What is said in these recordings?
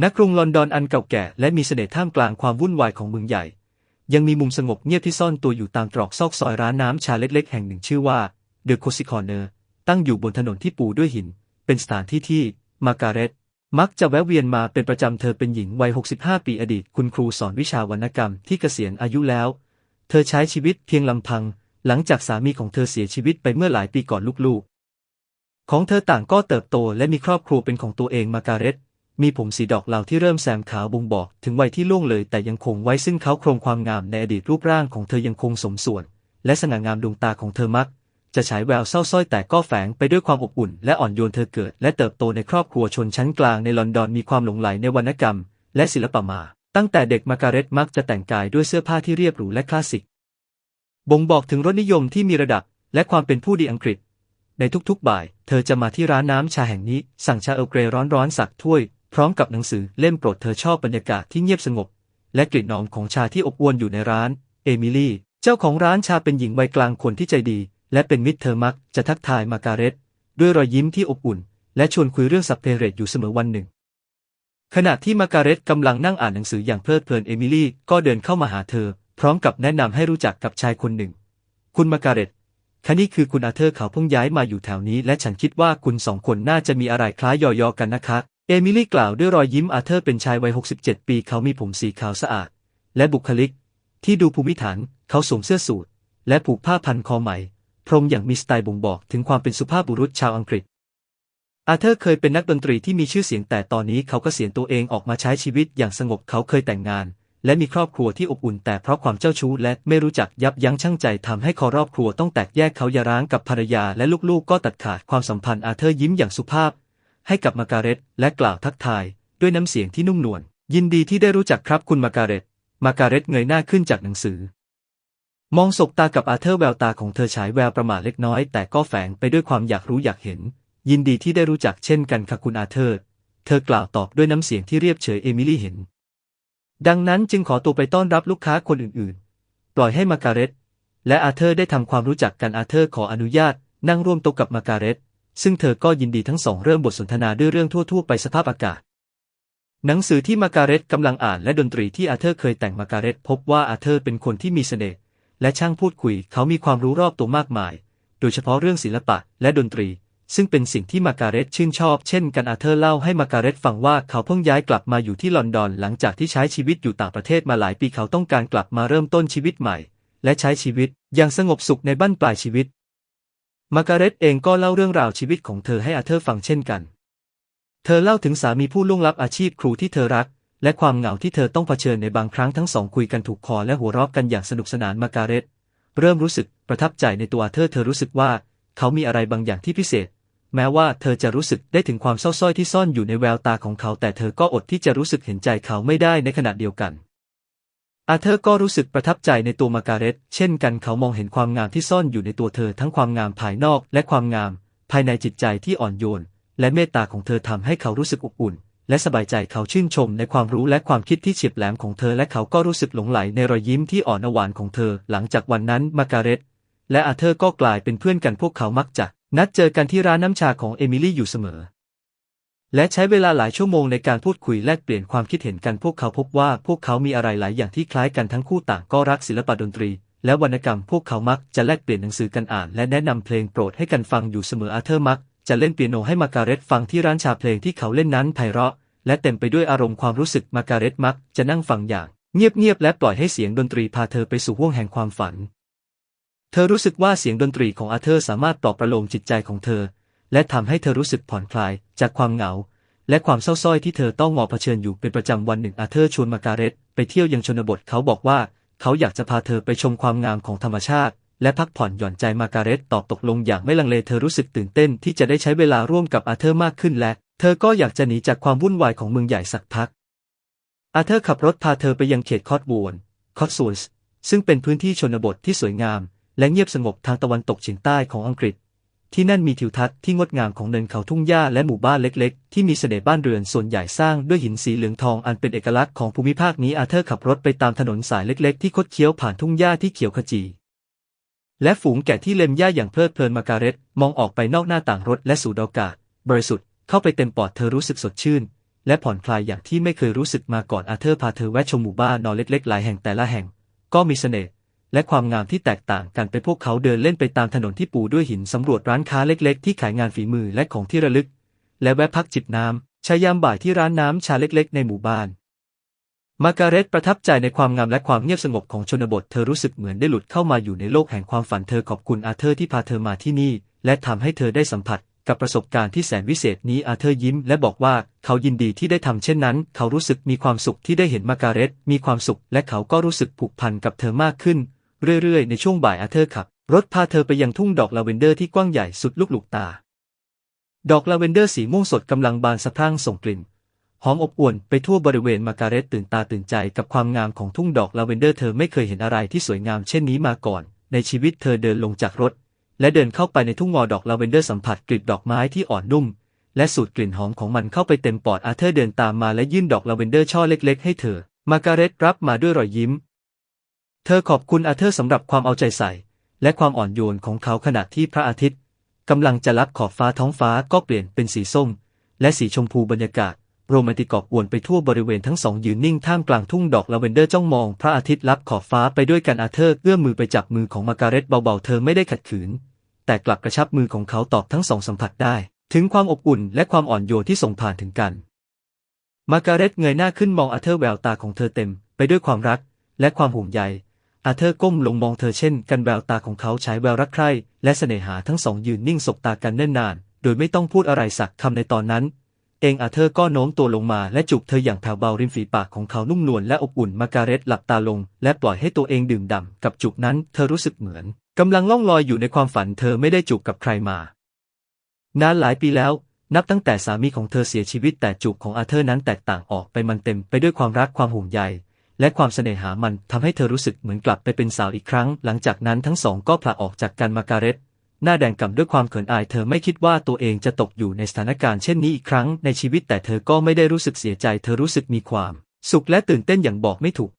ณกรุงลอนดอนอันเก่าแก่และมีเสน่ห์ท่ามกลางความวุ่นวายของเมืองใหญ่ ยังมีมุมสงบเงียบที่ซ่อนตัวอยู่ตามตรอกซอกซอยร้านน้ำชาเล็กๆ แห่งหนึ่งชื่อว่าเดอะโคซิคอร์เนอร์ตั้งอยู่บนถนนที่ปูด้วยหิน เป็นสถานที่ที่มาการเร็ตมักจะแวะเวียนมาเป็นประจำเธอเป็นหญิงวัย 65 ปีอดีต คุณครูสอนวิชาวรรณกรรมที่เกษียณอายุแล้ว เธอใช้ชีวิตเพียงลำพัง หลังจากสามีของเธอเสียชีวิตไปเมื่อหลายปีก่อนลูกๆ ของเธอต่างก็เติบโตและมีครอบครัวเป็นของตัวเองมาการเร็ต มีผมสีดอกเหลาที่เริ่มแซมขาวบ่งบอก ถึงวัยที่ล่วงเลย แต่ยังคงไว้ซึ่งเขาโครงความงามในอดีตรูปร่างของเธอยังคงสมส่วน และสง่างามดวงตาของเธอมัก จะฉายแววเศร้าส้อยแต่ก็แฝงไปด้วยความอบอุ่น และอ่อนโยนเธอเกิด และเติบโตในครอบครัวชนชั้นกลางในลอนดอนมีความหลงใหลในวรรณกรรม และศิลปะมา ตั้งแต่เด็กมาการเร็ตมักจะแต่งกายด้วยเสื้อผ้าที่เรียบหรูและคลาสสิกบ่งบอกถึงรสนิยมที่มีระดับ และความเป็นผู้ดีอังกฤษในทุกๆ บ่าย เธอจะมาที่ร้านน้ำชาแห่งนี้ สั่งชาเอร์เกรร้อนๆสักถ้วย พร้อมกับหนังสือเล่มโปรดเธอชอบบรรยากาศที่เงียบสงบ และกลิ่นหอมของชาที่อบอวลอยู่ในร้าน เอมิลี่ เจ้าของร้านชาเป็นหญิงวัยกลางคนที่ใจดี และเป็นมิตรเธอมักจะทักทายมาการเร็ตด้วยรอยยิ้มที่อบอุ่น และชวนคุยเรื่องสัพเพเหรตอยู่เสมอวันหนึ่ง ขณะที่มาการเร็ตกำลังนั่งอ่านหนังสืออย่างเพลิดเพลินเอมิลี่ก็เดินเข้ามาหาเธอ พร้อมกับแนะนำให้รู้จักกับชายคนหนึ่ง คุณมาการเร็ตคะนี่คือคุณอาเธอร์เขาเพิ่งย้ายมาอยู่แถวนี้ และฉันคิดว่าคุณสองคนน่าจะมีอะไรคล้ายยอๆกันนะคะ เอมิลี่กล่าวด้วยรอยยิ้มอาเธอร์เป็นชายวัย 67 ปีเขามีผมสีขาวสะอาด และบุคลิก ที่ดูภูมิฐานเขาสวมเสื้อสูทและผูกผ้าพันคอไหม่ พรมอย่างมีสไตล์บ่งบอกถึงความเป็นสุภาพบุรุษชาวอังกฤษ อาเธอร์เคยเป็นนักดนตรีที่มีชื่อเสียงแต่ตอนนี้เขาก็เสียงตัวเองออกมาใช้ชีวิตอย่างสงบเขาเคยแต่งงาน และมีครอบครัวที่อบอุ่นแต่เพราะความเจ้าชู้และไม่รู้จักยับยั้งชั่งใจทำให้ครอบครัวต้องแตกแยกเขาหย่าร้างกับภรรยาและลูกๆก็ตัดขาดความสัมพันธ์อาเธอร์ยิ้มอย่างสุภาพ ให้กับมาการเร็ตและกล่าวทักทาย ด้วยน้ำเสียงที่นุ่มนวลยินดีที่ได้รู้จักครับคุณมาการเร็ตมาการเร็ตเงยหน้าขึ้นจากหนังสือ มองสบตากับอาเธอร์แววตาของเธอฉายแววประมาทเล็กน้อย แต่ก็แฝงไปด้วยความอยากรู้อยากเห็น ยินดีที่ได้รู้จักเช่นกันค่ะคุณอาเธอร์ เธอกล่าวตอบด้วยน้ำเสียงที่เรียบเฉยเอมิลี่เห็น ดังนั้นจึงขอตัวไปต้อนรับลูกค้าคนอื่นๆ ปล่อยให้มาการเร็ตและอาเธอร์ได้ทำความรู้จักกันอาเธอร์ขออนุญาตนั่งร่วมโต๊ะกับมาการเร็ต ซึ่งเธอก็ยินดีทั้งสองเริ่มบทสนทนาด้วยเรื่องทั่วๆ ไปสภาพอากาศ หนังสือที่มาการเร็ตกำลังอ่านและดนตรีที่อาเธอร์เคยแต่งมาการเร็ตพบว่าอาเธอร์เป็นคนที่มีเสน่ห์และช่างพูดคุยเขามีความรู้รอบตัวมากมาย โดยเฉพาะเรื่องศิลปะและดนตรี ซึ่งเป็นสิ่งที่มาการเร็ตชื่นชอบเช่นกันอาเธอร์เล่าให้มาการเร็ตฟังว่าเขาเพิ่งย้ายกลับมาอยู่ที่ลอนดอน หลังจากที่ใช้ชีวิตอยู่ต่างประเทศมาหลายปีเขาต้องการกลับมาเริ่มต้นชีวิตใหม่ และใช้ชีวิตอย่างสงบสุขในบ้านปลายชีวิต มาการเร็ตเองก็เล่าเรื่องราวชีวิตของเธอให้อาเธอร์ฟังเช่นกัน เธอเล่าถึงสามีผู้ล่วงลับอาชีพครูที่เธอรัก และความเหงาที่เธอต้องเผชิญในบางครั้งทั้งสองคุยกันถูกคอและหัวเราะกันอย่างสนุกสนานมาการเร็ตเริ่มรู้สึกประทับใจในตัวอาเธอร์เธอรู้สึกว่า เขามีอะไรบางอย่างที่พิเศษ แม้ว่าเธอจะรู้สึกได้ถึงความเศร้าส้อยที่ซ่อนอยู่ในแววตาของเขา แต่เธอก็อดที่จะรู้สึกเห็นใจเขาไม่ได้ในขณะเดียวกัน อาเธอร์ก็รู้สึกประทับใจในตัวมาการเร็ตเช่นกันเขามองเห็นความงามที่ซ่อนอยู่ในตัวเธอทั้งความงามภายนอกและความงาม ภายในจิตใจที่อ่อนโยน และเมตตาของเธอทำให้เขารู้สึกอบอุ่น และสบายใจเขาชื่นชมในความรู้และความคิดที่เฉียบแหลมของเธอและเขาก็รู้สึกหลงไหลในรอยยิ้มที่อ่อนหวานของเธอ หลังจากวันนั้นมาการเร็ตและอาเธอร์ก็กลายเป็นเพื่อนกันพวกเขามักจะนัดเจอกันที่ร้านน้ำชาของเอมิลี่อยู่เสมอ และใช้เวลาหลายชั่วโมงในการพูดคุยแลกเปลี่ยนความคิดเห็นกันพวกเขาพบว่าพวกเขามีอะไรหลายอย่างที่คล้ายกันทั้งคู่ต่างก็รักศิลปะดนตรี และวรรณกรรมพวกเขามักจะแลกเปลี่ยนหนังสือกันอ่าน และแนะนำเพลงโปรดให้กันฟังอยู่เสมออาเธอร์มักจะเล่นเปียโนให้มาการเร็ตฟังที่ร้านชาเพลงที่เขาเล่นนั้นไพเราะ และเต็มไปด้วยอารมณ์ความรู้สึกมาการเร็ตมักจะนั่งฟังอย่าง เงียบๆและปล่อยให้เสียงดนตรีพาเธอไปสู่ห้วงแห่งความฝัน เธอรู้สึกว่าเสียงดนตรีของอาเธอร์สามารถปลอบประโลมจิตใจของเธอ และทำให้เธอรู้สึกผ่อนคลายจากความเหงา และความเศร้าส้อยที่เธอต้องงอเผชิญอยู่เป็นประจำวันหนึ่งอาเธอร์ชวนมาการเร็ตไปเที่ยวยังชนบทเขาบอกว่า เขาอยากจะพาเธอไปชมความงามของธรรมชาติ และพักผ่อนหย่อนใจมาการเร็ตตอบตกลงอย่างไม่ลังเลเธอรู้สึกตื่นเต้นที่จะได้ใช้เวลาร่วมกับอาเธอร์มากขึ้นและ เธอก็อยากจะหนีจากความวุ่นวายของเมืองใหญ่สักพัก อาเธอร์ขับรถพาเธอไปยังเขตคอตบูนคอตซูลส์ซึ่งเป็นพื้นที่ชนบทที่สวยงาม และเงียบสงบทางตะวันตกเฉียงใต้ของอังกฤษ ที่นั่นมีทิวทัศน์ที่งดงามของเนินเขาทุ่งหญ้าและหมู่บ้านเล็กๆ ที่มีเสน่ห์บ้านเรือนส่วนใหญ่สร้างด้วยหินสีเหลืองทองอันเป็นเอกลักษณ์ของภูมิภาคนี้อาเธอร์ขับรถไปตามถนนสายเล็กๆ ที่คดเคี้ยวผ่านทุ่งหญ้าที่เขียวขจี และฝูงแกะที่เล็มหญ้าอย่างเพลิดเพลินมาการเร็ตมองออกไปนอกหน้าต่างรถและสู่ดอากาศบริสุทธิ์เข้าไปเต็มปอดเธอรู้สึกสดชื่น และผ่อนคลายอย่างที่ไม่เคยรู้สึกมาก่อนอาเธอร์พาเธอแวะชมหมู่บ้านนอนเล็กๆ หลายแห่งแต่ละแห่ง ก็มีเสน่ห์ และความงามที่แตกต่างกันไปพวกเขาเดินเล่นไปตามถนนที่ปูด้วยหินสำรวจร้านค้าเล็กๆ ที่ขายงานฝีมือและของที่ระลึก และแวะพักจิบน้ำช้ยามบ่ายที่ร้านน้ำชาเล็กๆ ในหมู่บ้าน มาการเร็ตประทับใจในความงามและความเงียบสงบของชนบทเธอรู้สึกเหมือนได้หลุดเข้ามาอยู่ในโลกแห่งความฝันเธอขอบคุณอาเธอร์ที่พาเธอมาที่นี่ และทำให้เธอได้สัมผัสกับประสบการณ์ที่แสนวิเศษนี้อาเธอร์ยิ้มและบอกว่าเขายินดีที่ได้ทำเช่นนั้น เขารู้สึกมีความสุขที่ได้เห็นมาการเร็ตมีความสุขและเขาก็รู้สึกผูกพันกับเธอมากขึ้น เรื่อยๆ ในช่วงบ่ายอาเธอร์ขับ รถพาเธอไปยังทุ่งดอกลาเวนเดอร์ที่กว้างใหญ่สุดลูกหลูกตา ดอกลาเวนเดอร์สีม่วงสดกำลังบานสะพรั่งส่งกลิ่น หอมอบอวลไปทั่วบริเวณมาการเร็ตตื่นตาตื่นใจกับความงามของทุ่งดอกลาเวนเดอร์เธอไม่เคยเห็นอะไรที่สวยงามเช่นนี้มาก่อน ในชีวิตเธอเดินลงจากรถ และเดินเข้าไปในทุ่งงอดอกลาเวนเดอร์สัมผัสกลิ่นดอกไม้ที่อ่อนนุ่มและสูดกลิ่นหอมของมันเข้าไปเต็มปอดอาเธอร์เดินตามมาและยื่นดอกลาเวนเดอร์ช่อเล็กๆ ให้เธอ มาการเร็ตรับมาด้วยรอยยิ้ม เธอขอบคุณอาเธอร์สำหรับความเอาใจใส่ และความอ่อนโยนของเขาขณะที่พระอาทิตย์กำลังจะลับขอบฟ้าท้องฟ้าก็เปลี่ยนเป็นสีส้ม และสีชมพูบรรยากาศ โรแมนติกอบอวนไปทั่วบริเวณทั้งสองยืนนิ่งท่ามกลางทุ่งดอกลาเวนเดอร์จ้องมอง พระอาทิตย์ลับขอบฟ้าไปด้วยกันอาเธอร์เอื้อมมือไปจับมือของมาร์การเร็ตเบาๆเธอไม่ได้ขัดขืน แต่กลับกระชับมือของเขาตอบทั้งสองสัมผัสได้ ถึงความอบอุ่นและความอ่อนโยนที่ส่งผ่านถึงกัน มาร์การเร็ตเงยหน้าขึ้นมองอาเธอร์แววตาของเธอเต็ม ไปด้วยความรัก และความห่วงใย อาเธอร์ก้มลงมองเธอเช่นกันแววตาของเขาฉายแววรักใคร่และเสน่หาทั้งสองยืนนิ่งสบตากันเนิ่นนาน โดยไม่ต้องพูดอะไรสักคำในตอนนั้น เองอาเธอร์ก็โน้มตัวลงมาและจูบเธออย่างแผ่วเบาริมฝีปากของเขานุ่มนวลและอบอุ่นมาร์การเร็ตหลับตาลง และปล่อยให้ตัวเองดื่มด่ำกับจูบนั้น เธอรู้สึกเหมือนกำลังล่องลอยอยู่ในความฝันเธอไม่ได้จูบกับใครมานานหลายปีแล้วนับตั้งแต่สามีของเธอเสียชีวิตแต่จูบของอาเธอร์นั้นแตกต่างออกไปมันเต็มไปด้วยความรักความห่วงใย และความเสน่หามันทำให้เธอรู้สึกเหมือนกลับไปเป็นสาวอีกครั้ง หลังจากนั้นทั้งสองก็ผละออกจากกันมาการเร็ตหน้าแดงก่ำด้วยความเขินอายเธอไม่คิดว่าตัวเองจะตกอยู่ในสถานการณ์เช่นนี้อีกครั้งในชีวิตแต่เธอก็ไม่ได้รู้สึกเสียใจ เธอรู้สึกมีความ สุขและตื่นเต้นอย่างบอกไม่ถูก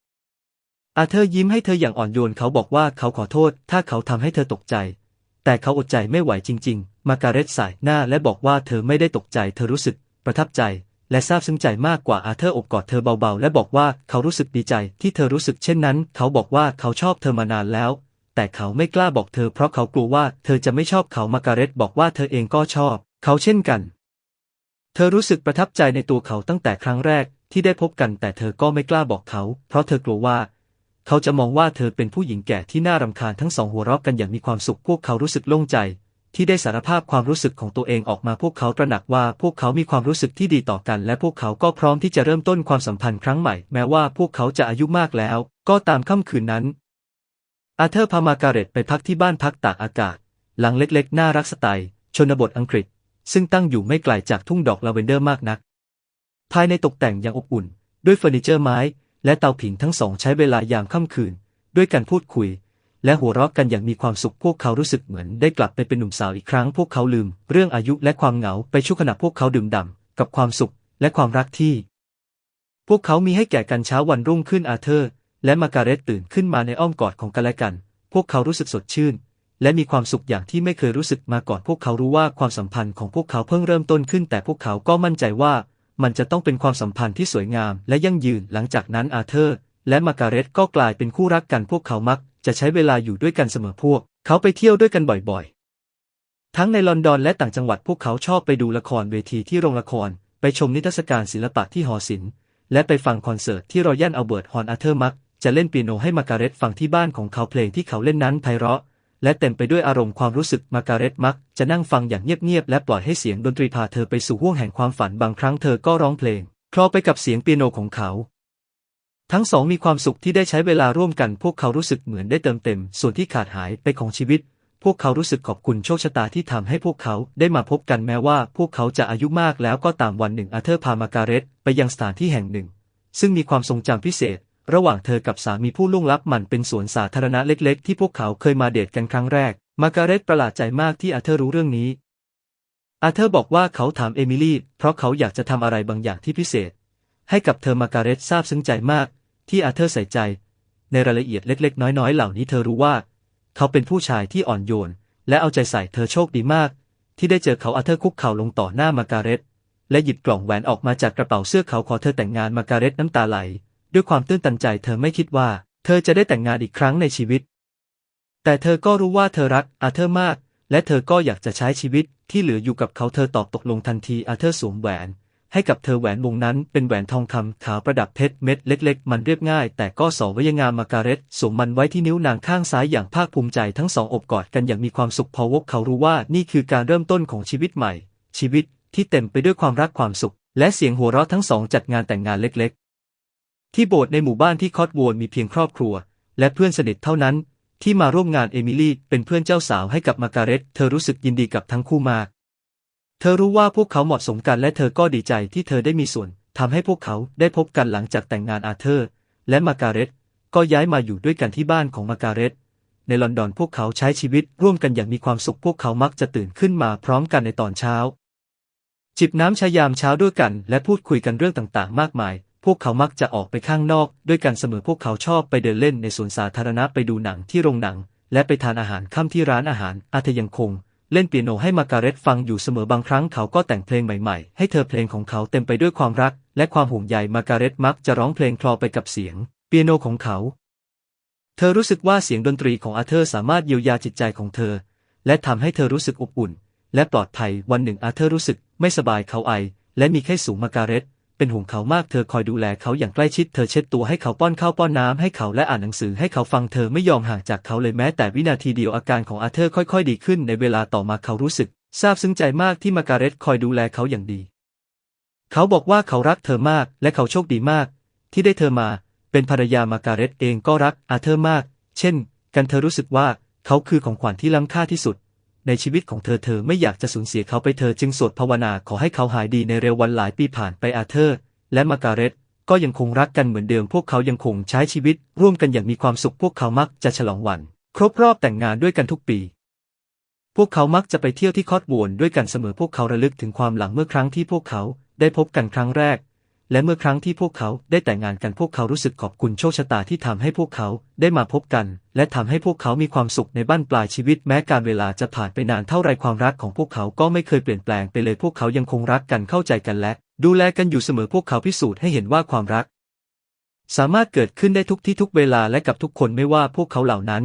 อาเธอยิ้มให้เธออย่างอ่อนโยนเขาบอกว่าเขาขอโทษ ถ้าเขาทำให้เธอตกใจ แต่เขาอดใจไม่ไหวจริง ๆ มาการเร็ตสายหน้าและบอกว่าเธอไม่ได้ตกใจ เธอรู้สึก ประทับใจ และซาบซึ้งใจมากกว่าอาเธอร์อบกอดเธอเบาๆ และบอกว่าเขารู้สึกดีใจที่เธอรู้สึกเช่นนั้น เขาบอกว่าเขาชอบเธอมานานแล้ว แต่เขาไม่กล้าบอกเธอเพราะเขากลัวว่าเธอจะไม่ชอบเขามาการเร็ตบอกว่าเธอเองก็ชอบ เขาเช่นกัน เธอรู้สึกประทับใจในตัวเขาตั้งแต่ครั้งแรกที่ได้พบกันแต่เธอก็ไม่กล้าบอกเขา เพราะเธอกลัวว่า เขาจะมองว่าเธอเป็นผู้หญิงแก่ที่น่ารำคาญทั้งสองหัวเราะกันอย่างมีความสุขพวกเขารู้สึกโล่งใจ ที่ได้สารภาพความรู้สึกของตัวเองออกมาพวกเขาตระหนักว่าพวกเขามีความรู้สึกที่ดีต่อกัน และพวกเขาก็พร้อมที่จะเริ่มต้นความสัมพันธ์ครั้งใหม่ แม้ว่าพวกเขาจะอายุมากแล้ว ก็ตามค่ำคืนนั้น อาเธอร์พามาการเร็ตไปพักที่บ้านพักตากอากาศ หลังเล็กๆ น่ารักสไตล์ ชนบทอังกฤษ ซึ่งตั้งอยู่ไม่ไกลจากทุ่งดอกลาเวนเดอร์มากนัก ภายในตกแต่งอย่างอบอุ่น ด้วยเฟอร์นิเจอร์ไม้ และเตาผิงทั้งสองใช้เวลายามค่ำคืน ด้วยการพูดคุย และหัวเราะกันอย่างมีความสุขพวกเขารู้สึกเหมือนได้กลับไปเป็นหนุ่มสาวอีกครั้ง พวกเขาลืม เรื่องอายุและความเหงาไปชั่วขณะพวกเขาดื่มด่ำกับความสุขและความรักที่ พวกเขามีให้แก่กันเช้าวันรุ่งขึ้นอาเธอร์ และมาการเรตตื่นขึ้นมาในอ้อมกอดของกันและกัน พวกเขารู้สึกสดชื่น และมีความสุขอย่างที่ไม่เคยรู้สึกมาก่อนพวกเขารู้ว่าความสัมพันธ์ของพวกเขาเพิ่งเริ่มต้นขึ้น แต่พวกเขาก็มั่นใจว่ามันจะต้องเป็นความสัมพันธ์ที่สวยงามและยั่งยืนหลังจากนั้นอาเธอร์ และมาการเรตก็กลายเป็นคู่รักกันพวกเขามัก จะใช้เวลาอยู่ด้วยกันเสมอพวก เขาไปเที่ยวด้วยกันบ่อยๆ ทั้งในลอนดอนและต่างจังหวัดพวกเขาชอบไปดูละครเวทีที่โรงละคร ไปชมนิทรรศการศิลปะที่หอศิลป์ และไปฟังคอนเสิร์ตที่รอยัลอัลเบิร์ตฮอนอาเธอร์มักจะเล่นเปียโนให้มาการ์เร็ตฟังที่บ้านของเขาเพลงที่เขาเล่นนั้นไพเราะ และเต็มไปด้วยอารมณ์ความรู้สึกมาการ์เร็ตมัก จะนั่งฟังอย่างเงียบๆและปล่อยให้เสียงดนตรีพาเธอไปสู่ห้วงแห่งความฝันบางครั้งเธอก็ร้องเพลงคลอไปกับเสียงเปียโนของเขา ทั้งสองมีความสุขที่ได้ใช้เวลาร่วมกัน พวกเขารู้สึกเหมือนได้เติมเต็ม ส่วนที่ขาดหายไปของชีวิต พวกเขารู้สึกขอบคุณโชคชะตาที่ทำให้พวกเขาได้มาพบกันแม้ว่า พวกเขาจะอายุมากแล้วก็ตามวันหนึ่งอาเธอร์พามาการเรตไปยังสถานที่แห่งหนึ่ง ซึ่งมีความทรงจำพิเศษ ระหว่างเธอกับสามีผู้ล่วงลับมันเป็นสวนสาธารณะเล็กๆ ที่พวกเขาเคยมาเดทกันครั้งแรก มาการเรตประหลาดใจมากที่อาเธอร์รู้เรื่องนี้อาเธอร์บอกว่าเขาถามเอมิลี่เพราะเขาอยากจะทำอะไรบางอย่างที่พิเศษ ให้กับเธอมาการเร็ตซาบซึ้งใจมากที่อาเธอร์ใส่ใจ ในรายละเอียดเล็ก ๆ น้อย ๆ เหล่านี้เธอรู้ว่า เขาเป็นผู้ชายที่อ่อนโยน และเอาใจใส่เธอโชคดีมาก ที่ได้เจอเขาอาเธอร์คุกเข่าลงต่อหน้ามาการเรตและหยิบกล่องแหวนออกมาจากกระเป๋าเสื้อเขาขอเธอแต่งงานมาการเรตน้ำตาไหล ด้วยความตื้นตันใจ เธอไม่คิดว่า เธอจะได้แต่งงานอีกครั้งในชีวิต แต่เธอก็รู้ว่าเธอรักอาเธอร์มาก และเธอก็อยากจะใช้ชีวิตที่เหลืออยู่กับเขาเธอตอบตกลงทันทีอาเธอร์สวมแหวน ให้กับเธอแหวนวงนั้นเป็นแหวนทองคำขาวประดับเพชรเม็ดเล็ก ๆ มันเรียบง่าย แต่ก็สอวยังงามมาการเรตสวมมันไว้ที่นิ้วนางข้างซ้ายอย่างภาคภูมิใจทั้งสองอบกอดกันอย่างมีความสุขพอวกเขารู้ว่านี่คือการเริ่มต้นของชีวิตใหม่ ชีวิตที่เต็มไปด้วยความรักความสุข และเสียงหัวเราะทั้งสองจัดงานแต่งงานเล็ก ๆ ที่โบสถ์ในหมู่บ้านที่คอตโวนมีเพียงครอบครัว และเพื่อนสนิทเท่านั้น ที่มาร่วมงานเอมิลี่เป็นเพื่อนเจ้าสาวให้กับมาการเรตเธอรู้สึกยินดีกับทั้งคู่มาก เธอรู้ว่าพวกเขาเหมาะสมกันและเธอก็ดีใจที่เธอได้มีส่วนทำให้พวกเขาได้พบกันหลังจากแต่งงานอาเธอร์ และมาการเร็ตก็ย้ายมาอยู่ด้วยกันที่บ้านของมาการเร็ตในลอนดอนพวกเขาใช้ชีวิตร่วมกันอย่างมีความสุขพวกเขามักจะตื่นขึ้นมาพร้อมกันในตอนเช้า จิบน้ำชายามเช้าด้วยกัน และพูดคุยกันเรื่องต่างๆ มากมาย พวกเขามักจะออกไปข้างนอก ด้วยกันเสมอพวกเขาชอบไปเดินเล่นในสวนสาธารณะไปดูหนังที่โรงหนัง และไปทานอาหารค่ำที่ร้านอาหารอาเธอยังคง เล่นเปียโนให้มาการเร็ตฟังอยู่เสมอบางครั้งเขาก็แต่งเพลงใหม่ๆ ให้เธอเพลงของเขาเต็มไปด้วยความรัก และความห่วงใยมาการเร็ตมักจะร้องเพลงคลอไปกับเสียง เปียโนของเขา เธอรู้สึกว่าเสียงดนตรีของอาเธอร์สามารถเยียวยาจิตใจของเธอ และทำให้เธอรู้สึกอบอุ่น และปลอดภัยวันหนึ่งอาเธอร์รู้สึกไม่สบายเขาไอ และมีไข้สูงมาการเร็ต เป็นห่วงเขามากเธอคอยดูแลเขาอย่างใกล้ชิดเธอเช็ดตัวให้เขาป้อนข้าวป้อนน้ำให้เขาและอ่านหนังสือให้เขาฟังเธอไม่ยอมห่างจากเขาเลยแม้แต่วินาทีเดียวอาการของอาเธอร์ค่อยๆ ดีขึ้นในเวลาต่อมาเขารู้สึกซาบซึ้งใจมากที่มาการเร็ตคอยดูแลเขาอย่างดี เขาบอกว่าเขารักเธอมากและเขาโชคดีมาก ที่ได้เธอมา เป็นภรรยามาการเร็ตเองก็รักอาเธอร์มาก เช่น กันเธอรู้สึกว่าเขาคือของขวัญที่ล้ำค่าที่สุด ในชีวิตของเธอเธอไม่อยากจะสูญเสียเขาไปเธอจึงสวดภาวนาขอให้เขาหายดีในเร็ววันหลายปีผ่านไปอาเธอร์และมาการเร็ตก็ยังคงรักกันเหมือนเดิมพวกเขายังคงใช้ชีวิตร่วมกันอย่างมีความสุขพวกเขามักจะฉลองวัน ครบรอบแต่งงานด้วยกันทุกปี พวกเขามักจะไปเที่ยวที่คอตบวนด้วยกันเสมอพวกเขาระลึกถึงความหลังเมื่อครั้งที่พวกเขาได้พบกันครั้งแรก และเมื่อครั้งที่พวกเขาได้แต่งงานกันพวกเขารู้สึกขอบคุณโชคชะตาที่ทำให้พวกเขาได้มาพบกัน และทำให้พวกเขามีความสุขในบ้านปลายชีวิตแม้การเวลาจะผ่านไปนานเท่าไรความรักของพวกเขาก็ไม่เคยเปลี่ยนแปลงไปเลยพวกเขายังคงรักกันเข้าใจกันและ ดูแลกันอยู่เสมอพวกเขาพิสูจน์ให้เห็นว่าความรัก สามารถเกิดขึ้นได้ทุกที่ทุกเวลาและกับทุกคนไม่ว่าพวกเขาเหล่านั้น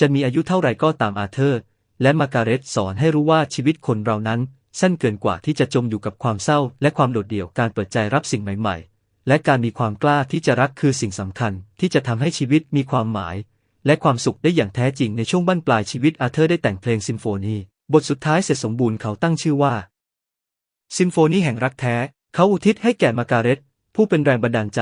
จะมีอายุเท่าไรก็ตามอาเธอร์ และมาการเร็ตสอนให้รู้ว่าชีวิตคนเรานั้น สั้นเกินกว่าที่จะจมอยู่กับความเศร้า และความโดดเดี่ยวการเปิดใจรับสิ่งใหม่ๆ และการมีความกล้าที่จะรักคือสิ่งสำคัญ ที่จะทำให้ชีวิตมีความหมาย และความสุขได้อย่างแท้จริงในช่วงบั้นปลายชีวิตอาเธอร์ได้แต่งเพลงซิมโฟนีบทสุดท้ายเสร็จสมบูรณ์เขาตั้งชื่อว่า ซิมโฟนีแห่งรักแท้ เขาอุทิศให้แก่มาการเร็ตผู้เป็นแรงบันดาลใจ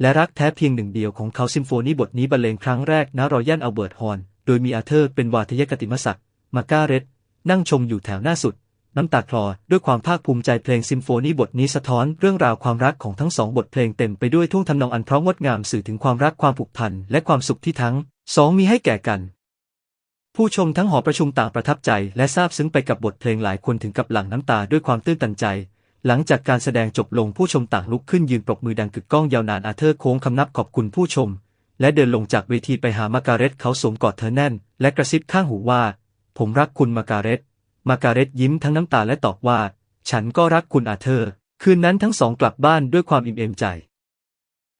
และรักแท้เพียงหนึ่งเดียวของเขาซิมโฟนีบทนี้บรรเลงครั้งแรกณรอยัลอัลเบิร์ตฮอร์นโดยมีอาเธอร์เป็นวาทยกติมศักดิ์มาการเร็ตนั่งชมอยู่แถวหน้าสุด น้ำตาคลอด้วยความภาคภูมิใจเพลงซิมโฟนีบทนี้สะท้อนเรื่องราวความรักของทั้งสองบทเพลงเต็มไปด้วยท่วงทำนองอันเพราะงดงามสื่อถึงความรักความผูกพันและความสุขที่ทั้งสองมีให้แก่กัน ผู้ชมทั้งหอประชุมต่างประทับใจและซาบซึ้งไปกับบทเพลงหลายคนถึงกับหลั่งน้ำตาด้วยความตื้นตันใจ หลังจากการแสดงจบลงผู้ชมต่างลุกขึ้นยืนปรบมือดังกึกก้องยาวนานอาเธอร์โค้งคำนับขอบคุณผู้ชม และเดินลงจากเวทีไปหามาการเร็ตเขาสวมกอดเธอแน่น และกระซิบข้างหูว่า ผมรักคุณมาการเร็ต มาการเร็ตยิ้มทั้งน้ำตาและตอบว่า ฉันก็รักคุณอาเธอร์ คืนนั้นทั้งสองกลับบ้านด้วยความอิ่มเอมใจ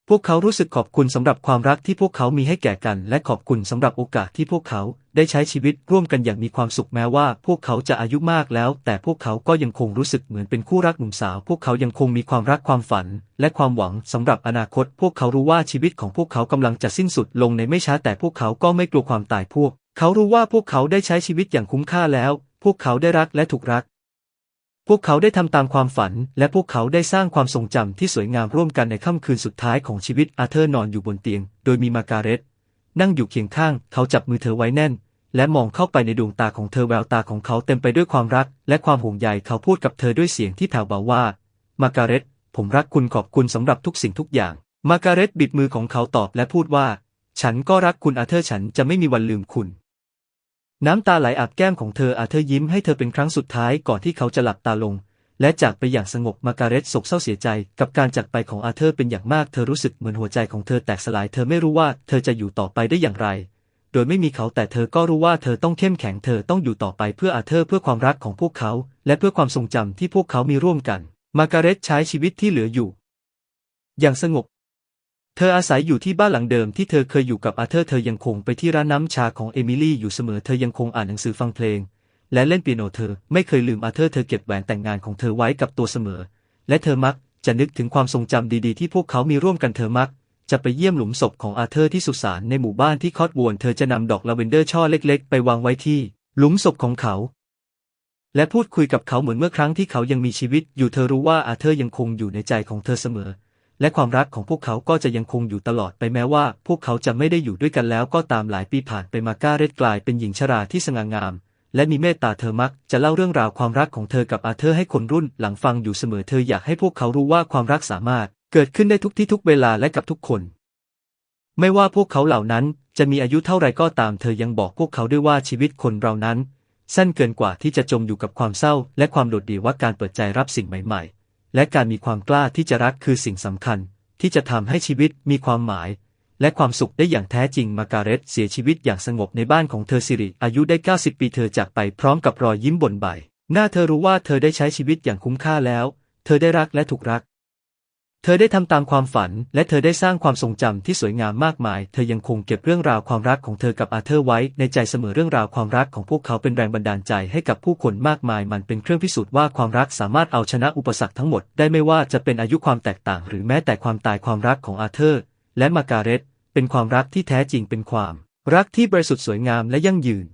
พวกเขารู้สึกขอบคุณสำหรับความรักที่พวกเขามีให้แก่กัน และขอบคุณสำหรับโอกาสที่พวกเขาได้ใช้ชีวิตร่วมกันอย่างมีความสุขแม้ว่า พวกเขาจะอายุมากแล้ว แต่พวกเขาก็ยังคงรู้สึกเหมือนเป็นคู่รักหนุ่มสาว พวกเขายังคงมีความรักความฝัน และความหวังสำหรับอนาคต พวกเขารู้ว่าชีวิตของพวกเขากำลังจะสิ้นสุดลงในไม่ช้าแต่พวกเขาก็ไม่กลัวความตายพวก เขารู้ว่าพวกเขาได้ใช้ชีวิตอย่างคุ้มค่าแล้ว พวกเขาได้รักและถูกรัก พวกเขาได้ทำตามความฝัน และพวกเขาได้สร้างความทรงจำที่สวยงามร่วมกันในค่ำคืนสุดท้ายของชีวิตอาเธอร์นอนอยู่บนเตียง โดยมีมาการเร็ตนั่งอยู่เคียงข้าง เขาจับมือเธอไว้แน่น และมองเข้าไปในดวงตาของเธอแววตาของเขาเต็มไปด้วยความรัก และความห่วงใยเขาพูดกับเธอด้วยเสียงที่แผ่วเบาว่า มาการเร็ตผมรักคุณขอบคุณสำหรับทุกสิ่งทุกอย่าง มาการเร็ตบิดมือของเขาตอบและพูดว่า ฉันก็รักคุณอาเธอร์ฉันจะไม่มีวันลืมคุณ น้ำตาไหลอาบแก้มของเธออาเธอร์ยิ้มให้เธอเป็นครั้งสุดท้ายก่อนที่เขาจะหลับตาลง และจากไปอย่างสงบมาการเร็ตโศกเศร้าเสียใจ กับการจากไปของอาเธอร์เป็นอย่างมากเธอรู้สึกเหมือนหัวใจของเธอแตกสลายเธอไม่รู้ว่าเธอจะอยู่ต่อไปได้อย่างไร โดยไม่มีเขาแต่เธอก็รู้ว่าเธอต้องเข้มแข็งเธอต้องอยู่ต่อไปเพื่ออาเธอร์เพื่อความรักของพวกเขา และเพื่อความทรงจำที่พวกเขามีร่วมกัน มาร์การเร็ตใช้ชีวิตที่เหลืออยู่ อย่างสงบ ธออาศัยอยู่ที่บ้านหลังเดิมที่เธอเคยอยู่กับอาเธอร์เธอยังคงไปที่ร้านน้ำชาของเอมิลี่อยู่เสมอเธอยังคงอ่านหนังสือฟังเพลง และเล่นเปียโนเธอไม่เคยลืมอาเธอร์เธอเก็บแหวนแต่งงานของเธอไว้กับตัวเสมอ และเธอมักจะนึกถึงความทรงจำดีๆที่พวกเขามีร่วมกันเธอมัก จะไปเยี่ยมหลุมศพของอาเธอร์ที่สุสานในหมู่บ้านที่คอตววนเธอจะนำดอกลาเวนเดอร์ช่อเล็ก ๆ ไปวางไว้ที่ หลุมศพของเขา และพูดคุยกับเขาเหมือนเมื่อครั้งที่เขายังมีชีวิตอยู่เธอรู้ว่าอาเธอร์ยังคงอยู่ในใจของเธอเสมอ และความรักของพวกเขาก็จะยังคงอยู่ตลอดไปแม้ว่า พวกเขาจะไม่ได้อยู่ด้วยกันแล้วก็ตามหลายปีผ่านไปมาก้าเรดกลายเป็นหญิงชราที่สง่างาม และมีเมตตาเธอมัก จะเล่าเรื่องราวความรักของเธอกับอาเธอร์ให้คนรุ่นหลังฟังอยู่เสมอเธออยากให้พวกเขารู้ว่าความรักสามารถเกิดขึ้นได้ทุกที่ทุกเวลาและกับทุกคน ไม่ว่าพวกเขาเหล่านั้นจะมีอายุเท่าไรก็ตามเธอยังบอกพวกเขาด้วยว่าชีวิตคนเรานั้นสั้นเกินกว่าที่จะจมอยู่กับความเศร้า และความโดดเดี่ยวว่าการเปิดใจรับสิ่งใหม่ๆ และการมีความกล้าที่จะรักคือสิ่งสำคัญ ที่จะทำให้ชีวิตมีความหมาย และความสุขได้อย่างแท้จริงมาการเร็ตเสียชีวิตอย่างสงบในบ้านของเธอสิริอายุได้ 90 ปีเธอจากไปพร้อมกับรอยยิ้มบนใบ หน้าเธอรู้ว่าเธอได้ใช้ชีวิตอย่างคุ้มค่าแล้ว เธอได้รักและถูกรัก เธอได้ทำตามความฝัน และเธอได้สร้างความทรงจำที่สวยงามมากมาย เธอยังคงเก็บเรื่องราวความรักของเธอกับอาเธอร์ไว้ ในใจเสมอเรื่องราวความรักของพวกเขาเป็นแรงบันดาลใจให้กับผู้คนมากมาย มันเป็นเครื่องพิสูจน์ว่าความรักสามารถเอาชนะอุปสรรคทั้งหมดได้ไม่ว่าจะเป็นอายุความแตกต่าง หรือแม้แต่ความตายความรักของอาเธอร์ และมาการเร็ตเป็นความรักที่แท้จริงเป็นความ รักที่บริสุทธิ์สวยงามและยั่งยืน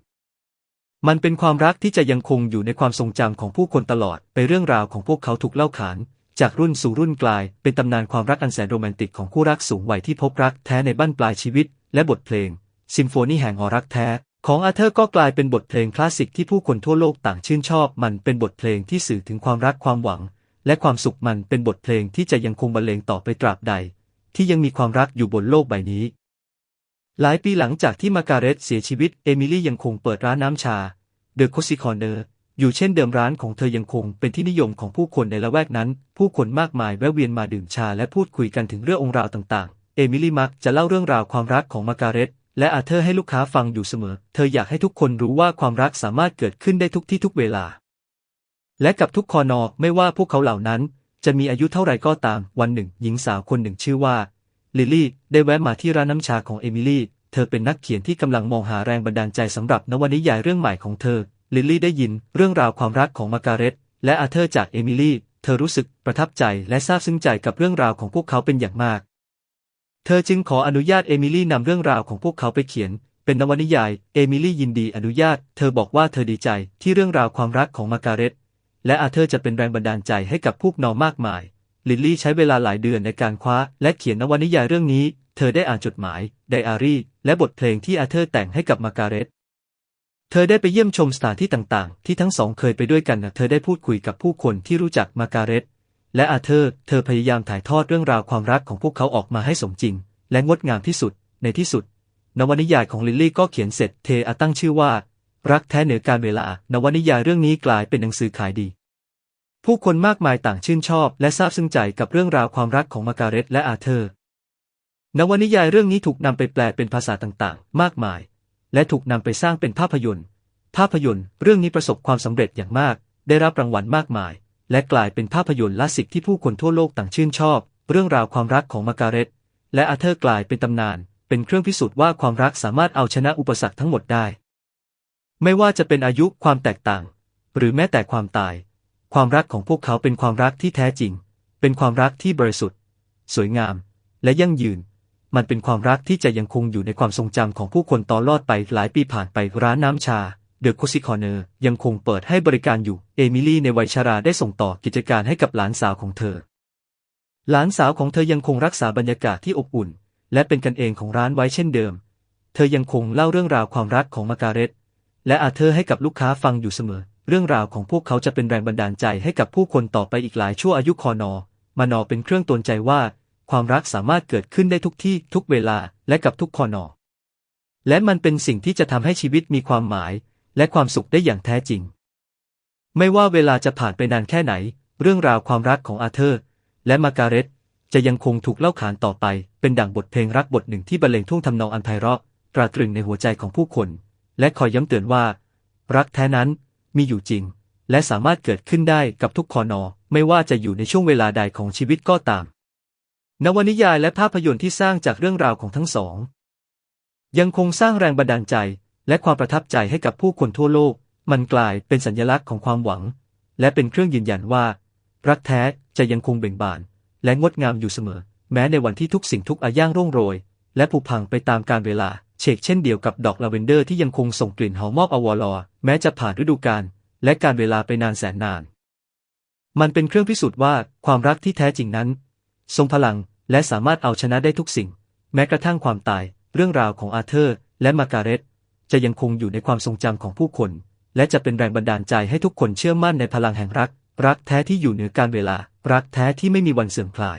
มันเป็นความรักที่จะยังคงอยู่ในความทรงจำของผู้คนตลอด ไปเรื่องราวของพวกเขาถูกเล่าขาน จากรุ่นสู่รุ่นกลาย เป็นตำนานความรักอันแสนโรแมนติกของคู่รักสูงวัยที่พบรักแท้ในบั้นปลายชีวิต และบทเพลง ซิมโฟนีแห่งหอรักแท้ ของอาเธอร์ก็กลายเป็นบทเพลงคลาสสิกที่ผู้คนทั่วโลกต่างชื่นชอบ มันเป็นบทเพลงที่สื่อถึงความรักความหวัง และความสุขมันเป็นบทเพลงที่จะยังคงบรรเลงต่อไปตราบใด ที่ยังมีความรักอยู่บนโลกใบนี้ หลายปีหลังจากที่มาการเร็ตเสียชีวิตเอมิลี่ยังคงเปิดร้านน้ำชาเดอะโคซิคอนเนอร์ อยู่เช่นเดิมร้านของเธอยังคงเป็นที่นิยมของผู้คนในละแวกนั้น ผู้คนมากมายแวะเวียนมาดื่มชาและพูดคุยกันถึงเรื่ององค์ราวต่างๆ เอมิลี่มักจะเล่าเรื่องราวความรักของมาการเร็ตและอาเธอร์ให้ลูกค้าฟังอยู่เสมอ เธออยากให้ทุกคนรู้ว่าความรักสามารถเกิดขึ้นได้ทุกที่ทุกเวลา และกับทุกคอนอไม่ว่าพวกเขาเหล่านั้น จะมีอายุเท่าไหร่ก็ตาม วันหนึ่ง หญิงสาวคนหนึ่งชื่อว่า ลิลลี่ได้แวะมาที่ร้านน้ำชาของเอมิลี่ เธอเป็นนักเขียนที่กำลังมองหาแรงบันดาลใจสำหรับนวนิยายเรื่องใหม่ของเธอ ลิลลี่ได้ยินเรื่องราวความรักของมาการเร็ตและอาเธอร์จากเอมิลี่ เธอรู้สึกประทับใจและซาบซึ้งใจกับเรื่องราวของพวกเขาเป็นอย่างมาก เธอจึงขออนุญาตเอมิลี่นำเรื่องราวของพวกเขาไปเขียน เป็นนวนิยาย เอมิลี่ยินดีอนุญาต เธอบอกว่าเธอดีใจที่เรื่องราวความรักของมาการเร็ตและอาเธอร์จะเป็นแรงบันดาลใจให้กับพวกนอมากมาย ลิลลี่ใช้เวลาหลายเดือนในการคว้า และเขียนนวนิยายเรื่องนี้ เธอได้อ่านจดหมาย ไดอารี่ และบทเพลงที่อาเธอร์แต่งให้กับมาการเร็ต เธอได้ไปเยี่ยมชมสถานที่ต่างๆ ที่ทั้งสองเคยไปด้วยกัน เธอได้พูดคุยกับผู้คนที่รู้จักมาการเร็ตและอาเธอร์ เธอพยายามถ่ายทอดเรื่องราวความรักของพวกเขาออกมาให้สมจริง และงดงามที่สุด ในที่สุด นวนิยายของลิลลี่ก็เขียนเสร็จ เธอตั้งชื่อว่า รักแท้เหนือการเวลา นวนิยายเรื่องนี้กลายเป็นหนังสือขายดี ผู้คนมากมายต่างชื่นชอบ และซาบซึ้งใจกับเรื่องราวความรักของมาการเร็ตและอาเธอร์ นวนิยายเรื่องนี้ถูกนำไปแปลเป็นภาษาต่างๆ มากมาย และถูกนำไปสร้างเป็นภาพยนตร์ ภาพยนตร์ เรื่องนี้ประสบความสำเร็จอย่างมาก ได้รับรางวัลมากมาย และกลายเป็นภาพยนตร์ละสิกที่ผู้คนทั่วโลกต่างชื่นชอบ เรื่องราวความรักของมาการเร็ตและอาเธอร์กลายเป็นตำนาน เป็นเครื่องพิสูจน์ว่าความรักสามารถเอาชนะอุปสรรคทั้งหมดได้ ไม่ว่าจะเป็นอายุความแตกต่าง หรือแม้แต่ความตาย ความรักของพวกเขาเป็นความรักที่แท้จริง เป็นความรักที่บริสุทธิ์ สวยงาม และยั่งยืน มันเป็นความรักที่จะยังคงอยู่ในความทรงจำของผู้คนต่อลอดไปหลายปีผ่านไปร้านน้ำชาเดอะโคซิคอเนอร์ยังคงเปิดให้บริการอยู่ เอมิลี่ในวัยชราได้ส่งต่อกิจการให้กับหลานสาวของเธอ หลานสาวของเธอยังคงรักษาบรรยากาศที่อบอุ่น และเป็นกันเองของร้านไว้เช่นเดิม เธอยังคงเล่าเรื่องราวความรักของมาการเร็ตและอาเธอร์ให้กับลูกค้าฟังอยู่เสมอ เรื่องราวของพวกเขาจะเป็นแรงบันดาลใจให้กับผู้คนต่อไปอีกหลายชั่วอายุคอนอมานอเป็นเครื่องตนใจว่า ความรักสามารถเกิดขึ้นได้ทุกที่ทุกเวลาและกับทุกคอนอ และมันเป็นสิ่งที่จะทำให้ชีวิตมีความหมาย และความสุขได้อย่างแท้จริง ไม่ว่าเวลาจะผ่านไปนานแค่ไหน เรื่องราวความรักของอาเธอร์ และมาการเร็ตจะยังคงถูกเล่าขานต่อไป เป็นดั่งบทเพลงรักบทหนึ่งที่บรรเลงท่วงทำนองอันไพเราะตราตรึงในหัวใจของผู้คน และคอยย้ำเตือนว่า รักแท้นั้นมีอยู่จริง และสามารถเกิดขึ้นได้กับทุกคอนอ ไม่ว่าจะอยู่ในช่วงเวลาใดของชีวิตก็ตาม นวนิยายและภาพยนตร์ที่สร้างจากเรื่องราวของทั้งสอง ยังคงสร้างแรงบันดาลใจ และความประทับใจให้กับผู้คนทั่วโลก มันกลายเป็นสัญลักษณ์ของความหวัง และเป็นเครื่องยืนยันว่า รักแท้จะยังคงเบ่งบาน และงดงามอยู่เสมอ แม้ในวันที่ทุกสิ่งทุกอาย่างร่วงโรย และผุพังไปตามกาลเวลา เชกเช่นเดียวกับดอกลาเวนเดอร์ที่ยังคงส่งกลิ่นหอมมอบอวอลอแม้จะผ่านฤดูกาลและการเวลาไปนานแสนนาน มันเป็นเครื่องพิสูจน์ว่าความรักที่แท้จริงนั้น ทรงพลังและสามารถเอาชนะได้ทุกสิ่ง แม้กระทั่งความตาย เรื่องราวของอาเธอร์ และมาการเร็ตจะยังคงอยู่ในความทรงจำของผู้คน และจะเป็นแรงบันดาลใจให้ทุกคนเชื่อมั่นในพลังแห่งรัก รักแท้ที่อยู่เหนือการเวลา รักแท้ที่ไม่มีวันเสื่อมคลาย